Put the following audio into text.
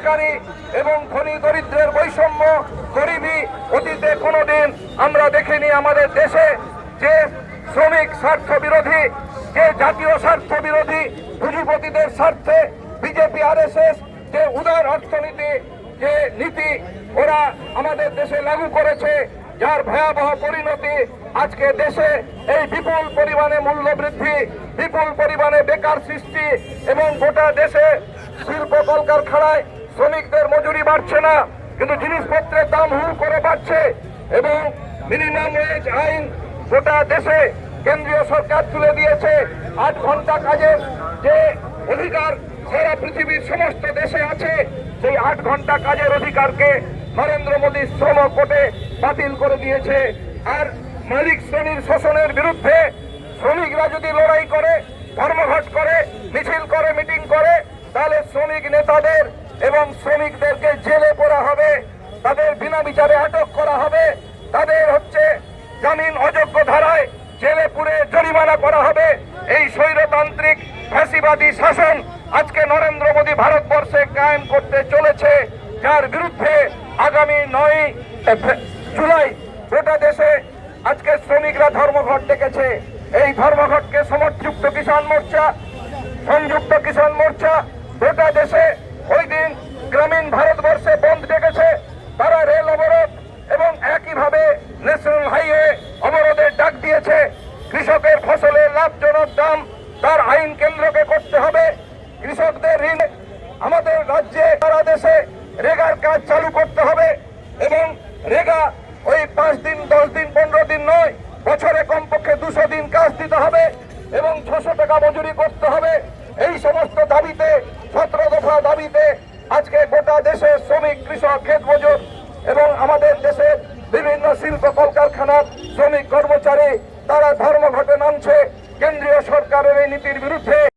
Bakery এবং ধনী দরিদ্রের বৈষম্য গরিবী অতীতে কোনোদিন আমরা দেখিনি আমাদের দেশে। যে শ্রমিক স্বার্থ বিরোধী, যে জাতীয় স্বার্থ বিরোধী, পুঁজিপতিদের স্বার্থে বিজেপি, আরএসএস, যে উদার অর্থনীতি, যে নীতি ওরা আমাদের দেশে লাগু করেছে, যার ভয়াবহ পরিণতি আজকে দেশে এই বিপুল পরিমাণে মূল্য বৃদ্ধি বিপুল পরিমাণে বেকার সৃষ্টি এবং গোটা দেশে শিল্প কলকারখানায় শ্রমিকদের মজুরি বাড়ছে না, কিন্তু জিনিসপত্রের দাম হু করে বাড়ছে এবং মিনিমাম ওয়েজ আইন গোটা দেশে কেন্দ্রীয় সরকার তুলে দিয়েছে। আট ঘণ্টা কাজের যে অধিকার সারা পৃথিবীর সমস্ত দেশে আছে, সেই আট ঘণ্টা কাজের অধিকারকে নরেন্দ্র মোদী শ্রম কোর্টে বাতিল করে দিয়েছে। আর মালিক শ্রেণির শোষণের বিরুদ্ধে শ্রমিকরা যদি লড়াই করে, ধর্মঘট করে, মিছিল করে, মিটিং করে, তাহলে শ্রমিক নেতাদের এবং শ্রমিকদেরকে জেলে পড়া হবে, তাদের বিনা বিচারে আটক করা হবে, তাদের হচ্ছে জামিন অযোগ্য ধারায় জেলে পুরে জরিমানা করা হবে। এই স্বৈরতান্ত্রিক ফ্যাসিবাদী শাসন আজকে নরেন্দ্র মোদী ভারতবর্ষে কায়েম করতে চলেছে, যার বিরুদ্ধে আগামী নয় জুলাই গোটা দেশে আজকে শ্রমিকরা ধর্মঘট ডেকেছে। এই ধর্মঘটকে সমর্থযুক্ত কিষাণ মোর্চা, সংযুক্ত কিষাণ মোর্চা গোটা দেশে ওই দিন গ্রামীণ ভারতবর্ষে বন্ধ ডেকেছে তারা রেল অবরোধ এবং একইভাবে ন্যাশনাল হাইওয়ে অবরোধের ডাক দিয়েছে। কৃষকের ফসলের লাভজনক দাম তার আইন কেন্দ্রকে করতে হবে। কৃষকদের ঋণ আমাদের রাজ্যে, সারা দেশে রেগার কাজ চালু করতে হবে এবং রেগা ওই পাঁচ দিন, দশ দিন, পনেরো দিন নয়, বছরে কমপক্ষে দুশো দিন কাজ দিতে হবে এবং ছশো টাকা মজুরি করতে হবে। আজকে গোটা দেশে শ্রমিক, কৃষক, ক্ষেত মজুর এবং আমাদের দেশের বিভিন্ন শিল্প কলকারখানার শ্রমিক, কর্মচারী, তারা ধর্মঘটে নামছে। কেন্দ্রীয় সরকারের এই নীতির বিরুদ্ধে